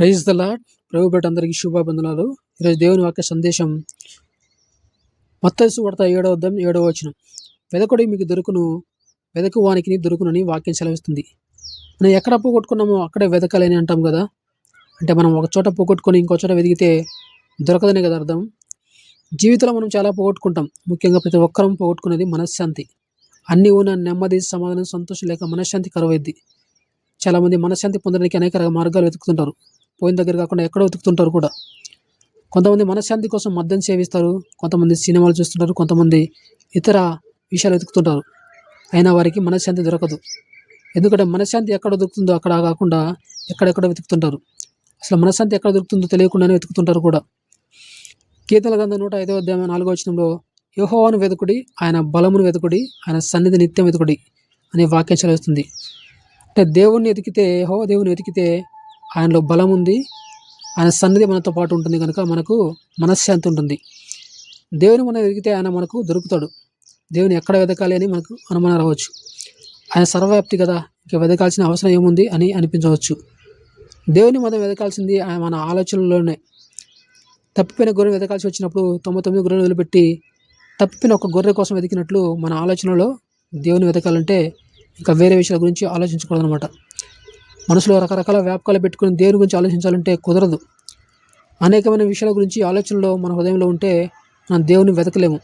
Praise the lord ప్రభు బెట్ అందరికీ శుభాబంధనాలు ఈరోజు దేవుని వాక్య సందేశం మత్తసు వార్త ఏడవ అద్దం ఏడవ వచనం. వెదకుడి మీకు దొరుకును వెదకు వానికి దొరుకునని వాక్యం సెలవిస్తుంది. మనం ఎక్కడ పోగొట్టుకున్నామో అక్కడే వెదకాలని అంటాం కదా. అంటే మనం ఒక చోట పోగొట్టుకొని ఇంకో చోట వెతికితే దొరకదనే కదా అర్థం? జీవితంలో మనం చాలా పోగొట్టుకుంటాం. ముఖ్యంగా ప్రతి ఒక్కరం పోగొట్టుకునేది మనశ్శాంతి. అన్నీ ఉన్న నెమ్మది సమాధానం సంతోషం లేక మనశ్శాంతి కరువైద్ది. చాలామంది మనశ్శాంతి పొందడానికి అనేక రకాల మార్గాలు వెతుకుతుంటారు. పోయిన దగ్గర కాకుండా ఎక్కడో వెతుకుతుంటారు కూడా. కొంతమంది మనశ్శాంతి కోసం మద్యం సేవిస్తారు కొంతమంది సినిమాలు చూస్తుంటారు కొంతమంది ఇతర విషయాలు వెతుకుతుంటారు. అయినా వారికి మనశ్శాంతి దొరకదు. ఎందుకంటే మనశ్శాంతి ఎక్కడ దొరుకుతుందో అక్కడ కాకుండా ఎక్కడెక్కడ వెతుకుతుంటారు. అసలు మనశ్శాంతి ఎక్కడ దొరుకుతుందో తెలియకుండానే వెతుకుతుంటారు కూడా. కీర్తన గంధ నూట ఐదవ అధ్యాయం నాలుగో వచనంలో యోహోవాను వెతుకుడి ఆయన బలమును వెతుకుడి ఆయన సన్నిధి నిత్యం వెతుకుడి అనే వాక్యం చదివిస్తుంది. అంటే దేవుణ్ణి వెతికితే హో దేవుని వెతికితే ఆయనలో బలం ఉంది. ఆయన సన్నిధి మనతో పాటు ఉంటుంది కనుక మనకు మనశ్శాంతి ఉంటుంది. దేవుని మనం వెతికితే ఆయన మనకు దొరుకుతాడు. దేవుని ఎక్కడ వెతకాలి అని మనకు అనుమానం రావచ్చు. ఆయన సర్వవ్యాప్తి కదా ఇక వెతకాల్సిన అవసరం ఏముంది అని అనిపించవచ్చు. దేవుని మనం వెతకాల్సింది ఆయన మన ఆలోచనలోనే. తప్పిపోయిన గొర్రె వెతకాల్సి వచ్చినప్పుడు తొంభై తొమ్మిది గొర్రెలు వదిలిపెట్టి తప్పిపోయిన ఒక గొర్రె కోసం వెతికినట్లు మన ఆలోచనలో దేవుని వెతకాలంటే ఇంకా వేరే విషయాల గురించి ఆలోచించకూడదు అనమాట మనసులో రకరకాల వ్యాపకాలు పెట్టుకుని దేని గురించి ఆలోచించాలంటే కుదరదు. అనేకమైన విషయాల గురించి ఆలోచనలో మన హృదయంలో ఉంటే మనం దేవుని వెతకలేము.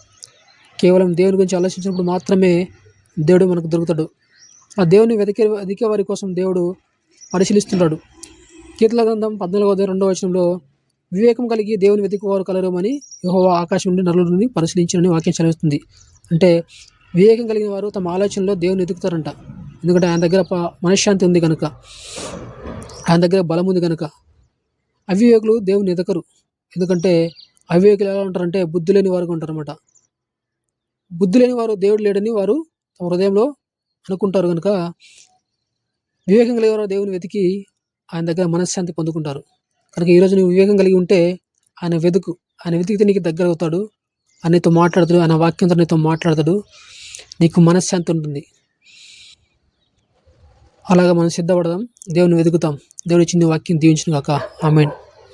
కేవలం దేవుని గురించి ఆలోచించినప్పుడు మాత్రమే దేవుడు మనకు దొరుకుతాడు. ఆ దేవుని వెతికే వెతికే వారి కోసం దేవుడు పరిశీలిస్తుంటాడు. కీర్తల గ్రంథం పద్నాలుగో రెండవ వచనంలో వివేకం కలిగి దేవుని వెతికివారు కలరు అని యహోవా ఆకాశం నుండి నలుగురిని పరిశీలించాలని వాక్యం చదివిస్తుంది అంటే వివేకం కలిగిన వారు తమ ఆలోచనలో దేవుని వెతుకుతారంట. ఎందుకంటే ఆయన దగ్గర మనశ్శాంతి ఉంది కనుక. ఆయన దగ్గర బలం ఉంది కనుక. అవివేకులు దేవుని ఎదకరు. ఎందుకంటే అవివేకులు ఎలా ఉంటారంటే బుద్ధి లేని వారుగా ఉంటారన్నమాట. బుద్ధి లేని వారు దేవుడు లేడని వారు తమ హృదయంలో అనుకుంటారు కనుక వివేకం కలిగిన వారు దేవుని వెతికి ఆయన దగ్గర మనశ్శాంతి పొందుకుంటారు. కనుక ఈరోజు నువ్వు వివేకం కలిగి ఉంటే ఆయన వెతుకు. ఆయన వెతికితే నీకు దగ్గర అవుతాడు ఆయనతో మాట్లాడతాడు. ఆయన వాక్యంతో నీతో మాట్లాడతాడు. నీకు మనశ్శాంతి ఉంటుంది. అలాగా మనం సిద్ధపడదాం. దేవుని వెతుకుతాం. దేవుడు చిన్న వాక్యం దీవించిన కాక ఆమెన్.